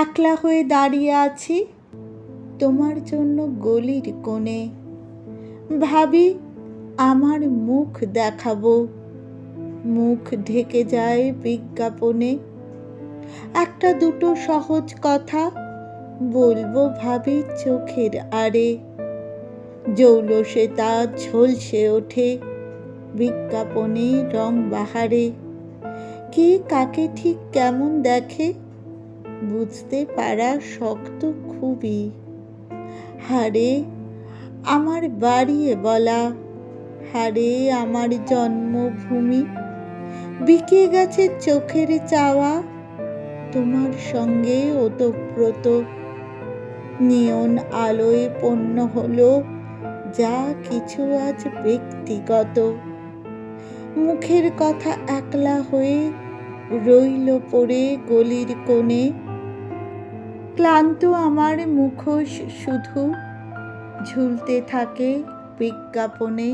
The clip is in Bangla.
একলা হয়ে দাঁড়িয়ে আছি তোমার জন্য গলির কোণে। ভাবি, আমার মুখ দেখাবো। মুখ ঢেকে যায় বিজ্ঞাপনে। একটা দুটো সহজ কথা বলব ভাবি চোখের আড়ে। জৌলসে তা ঝলসে ওঠে বিজ্ঞাপনে রং বাহারে। কে কাকে ঠিক কেমন দেখে বুঝতে পারা শক্ত খুবই। হারে, আমার বাড়িয়ে বলা। হারে, আমার জন্মভূমি। বিকে গেছে চোখের চাওয়া। তোমার সঙ্গে ওতপ্রোত। নিয়ন আলোয় পণ্য হলো। যা কিছু আজ ব্যক্তিগত। মুখের কথা একলা হয়ে রইল পড়ে গলির কোণে। ক্লান্ত আমার মুখোশ শুধু ঝুলতে থাকে বিজ্ঞাপনে।